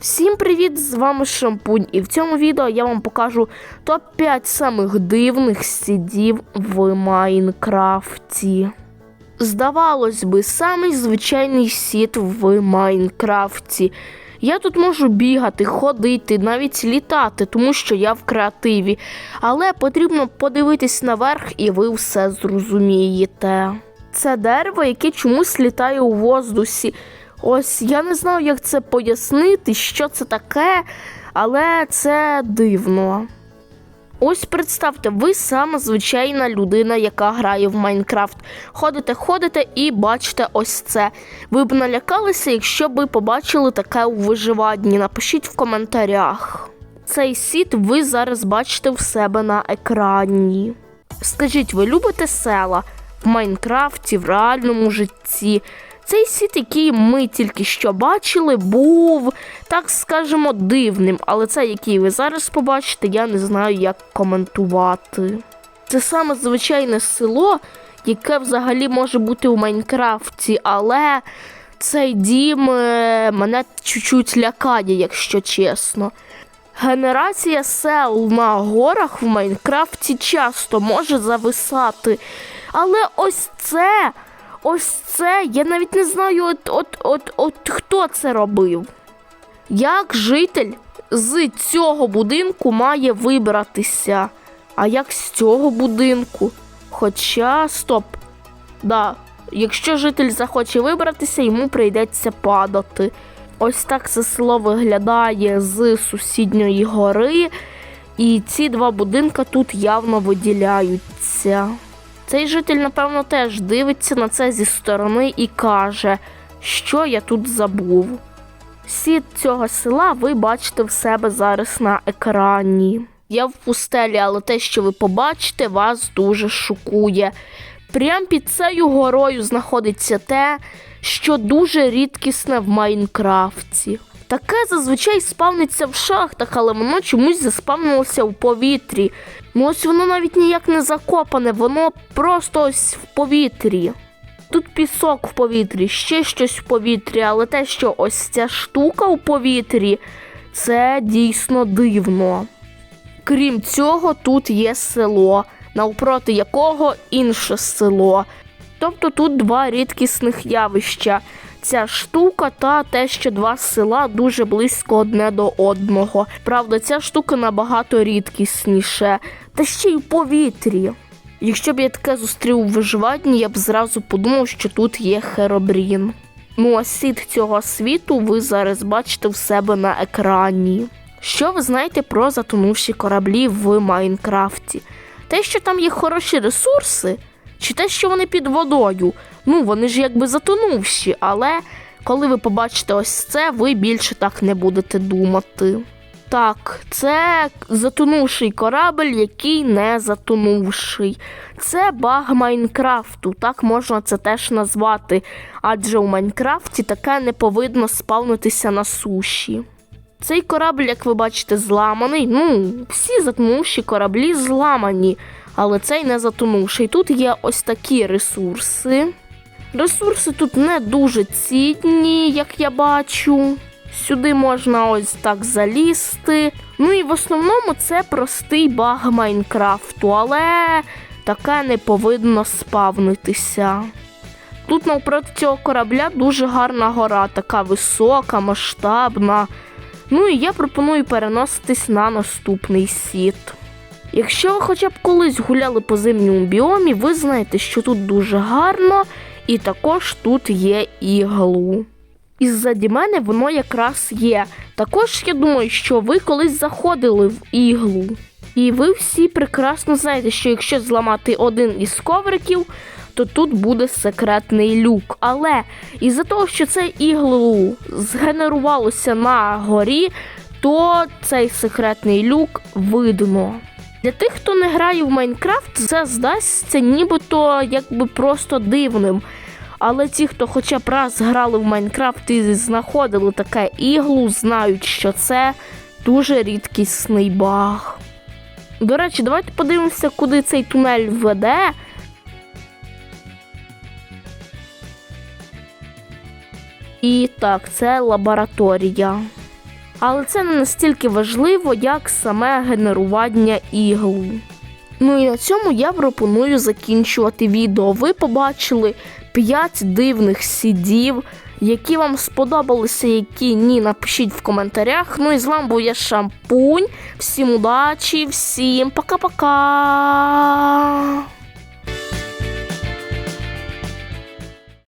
Всім привіт! З вами Шампунь, і в цьому відео я вам покажу топ-5 самих дивних сідів в Майнкрафті. Здавалось би, самий звичайний сід в Майнкрафті. Я тут можу бігати, ходити, навіть літати, тому що я в креативі. Але потрібно подивитись наверх, і ви все зрозумієте. Це дерево, яке чомусь літає у воздусі. Ось я не знаю, як це пояснити, що це таке, але це дивно. Ось представте, ви саме звичайна людина, яка грає в Майнкрафт. Ходите, ходите і бачите ось це. Ви б налякалися, якщо б побачили таке у виживанні. Напишіть в коментарях. Цей сіт ви зараз бачите в себе на екрані. Скажіть, ви любите села в Майнкрафті, в реальному житті? Цей сіт, який ми тільки що бачили, був, так скажемо, дивним, але цей, який ви зараз побачите, я не знаю, як коментувати. Це саме звичайне село, яке взагалі може бути у Майнкрафті, але цей дім е, мене чуть-чуть лякає, якщо чесно. Генерація сел на горах в Майнкрафті часто може зависати. Але ось це, ось це, я навіть не знаю, от, от, от, от хто це робив. Як житель з цього будинку має вибратися? А як з цього будинку? Хоча, стоп. Да, якщо житель захоче вибратися, йому прийдеться падати. Ось так це село виглядає з сусідньої гори, і ці два будинка тут явно виділяються. Цей житель, напевно, теж дивиться на це зі сторони і каже, що я тут забув. Сід цього села ви бачите в себе зараз на екрані. Я в пустелі, але те, що ви побачите, вас дуже шокує. Прям під цією горою знаходиться те, що дуже рідкісне в Майнкрафті. Таке зазвичай спавниться в шахтах, але воно чомусь заспавнилося в повітрі. Ну ось воно навіть ніяк не закопане, воно просто ось в повітрі. Тут пісок в повітрі, ще щось в повітрі, але те, що ось ця штука у повітрі, це дійсно дивно. Крім цього, тут є село, навпроти якого інше село. Тобто тут два рідкісних явища. Ця штука та те, що два села дуже близько одне до одного. Правда, ця штука набагато рідкісніше, та ще й у повітрі. Якщо б я таке зустрів у виживанні, я б зразу подумав, що тут є херобрін. Ну а світ цього світу ви зараз бачите в себе на екрані. Що ви знаєте про затонувші кораблі в Майнкрафті? Те, що там є хороші ресурси, чи те, що вони під водою? Ну, вони ж якби затонувші, але коли ви побачите ось це, ви більше так не будете думати. Так, це затонувший корабль, який не затонувший. Це баг Майнкрафту, так можна це теж назвати. Адже у Майнкрафті таке не повинно спавнитися на суші. Цей корабль, як ви бачите, зламаний. Ну, всі затонувші кораблі зламані, але цей не затонувший. Тут є ось такі ресурси. Ресурси тут не дуже цінні, як я бачу. Сюди можна ось так залізти. Ну і в основному це простий баг Майнкрафту, але таке не повинно спавнитися. Тут навпроти цього корабля дуже гарна гора, така висока, масштабна. Ну і я пропоную переноситись на наступний сіт. Якщо ви хоча б колись гуляли по зимньому біомі, ви знаєте, що тут дуже гарно, і також тут є іглу. І ззаді мене воно якраз є. Також я думаю, що ви колись заходили в іглу. І ви всі прекрасно знаєте, що якщо зламати один із ковриків, то тут буде секретний люк. Але із-за того, що це іглу згенерувалося на горі, то цей секретний люк видно. Для тих, хто не грає в Майнкрафт, це здасться нібито якби просто дивним. Але ті, хто хоча б раз грали в Майнкрафт і знаходили таке іглу, знають, що це дуже рідкісний баг. До речі, давайте подивимося, куди цей тунель веде. І так, це лабораторія. Але це не настільки важливо, як саме генерування ігли. Ну і на цьому я пропоную закінчувати відео. Ви побачили 5 дивних сідів. Які вам сподобалися, які ні, напишіть в коментарях. Ну і з вами був я Шампунь. Всім удачі, всім пока-пока.